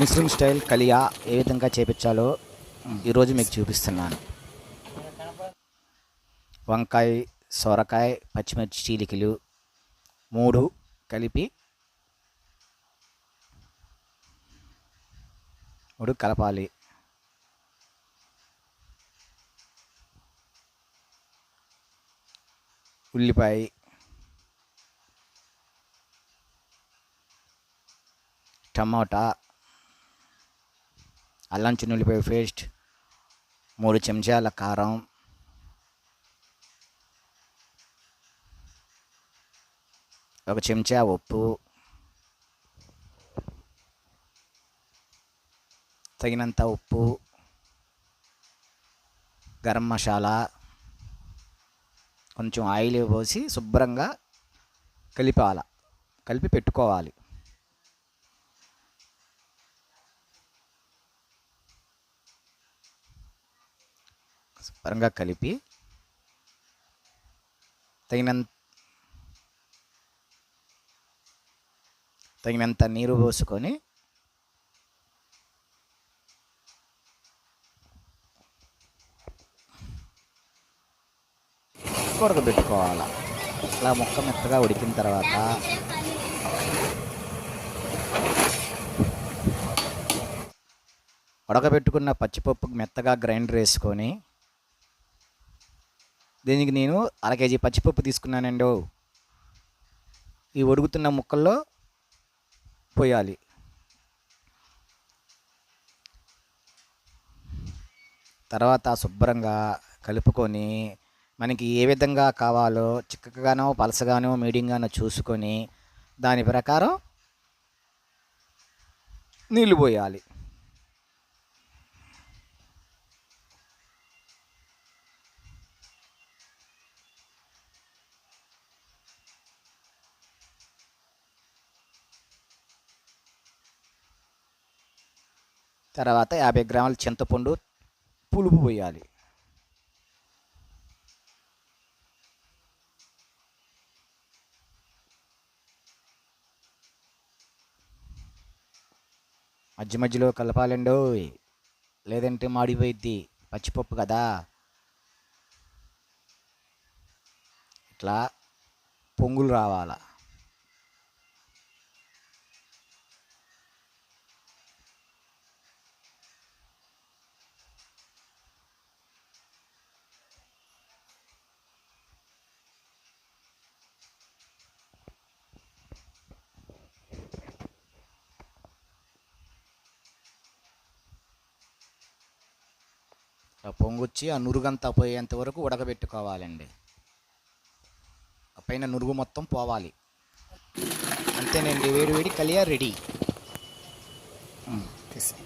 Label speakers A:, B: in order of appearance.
A: ముస్లిం style Kaliya ఏ విధంగా చేపించాలో ఈరోజు మీకు చూపిస్తున్నాను. వంకాయ సొరకాయ పచ్చిమిర్చి చీలికలు మూడు కలిపి మూడు కలపాలి. ఉల్లిపాయ టమాటా అల్లం చిన్నుల్లిపాయ పేస్ట్ మూడు చెంచాల కారం ఒక చెంచా ఉప్పు తగినంత ఉప్పు గరం మసాలా కొంచెం ఆయిల్ పోసి శుభ్రంగా కలిపాల కలిపి పెట్టుకోవాలి. శుభ్రంగా కలిపి తగినంత తగినంత నీరు పోసుకొని ఉడకబెట్టుకోవాలి అలా ముక్క మెత్తగా ఉడికిన తర్వాత ఉడకబెట్టుకున్న పచ్చిపప్పు మెత్తగా గ్రైండర్ వేసుకొని దీనికి నేను అర కేజీ పచ్చిపప్పు తీసుకున్నానండి. ఈ ఉడుకుతున్న ముక్కల్లో పోయాలి. తర్వాత శుభ్రంగా కలుపుకొని మనకి ఏ విధంగా కావాలో చిక్కగానో పలసగానో మీడియంగానో చూసుకొని దాని ప్రకారం నీళ్ళు పోయాలి. తర్వాత యాభై గ్రాముల చింతపండు పులుపు పోయాలి. మధ్య మధ్యలో కలపాలండి లేదంటే మాడిపోయిద్ది. పచ్చిపప్పు కదా. ఇట్లా పొంగులు రావాలా. పొంగొచ్చి ఆ నురుగంతా పోయేంత వరకు ఉడకబెట్టుకోవాలండి. ఆ పైన నురుగు మొత్తం పోవాలి. అంతేనండి వేడి వేడి కలియా రెడీ.
B: తీసే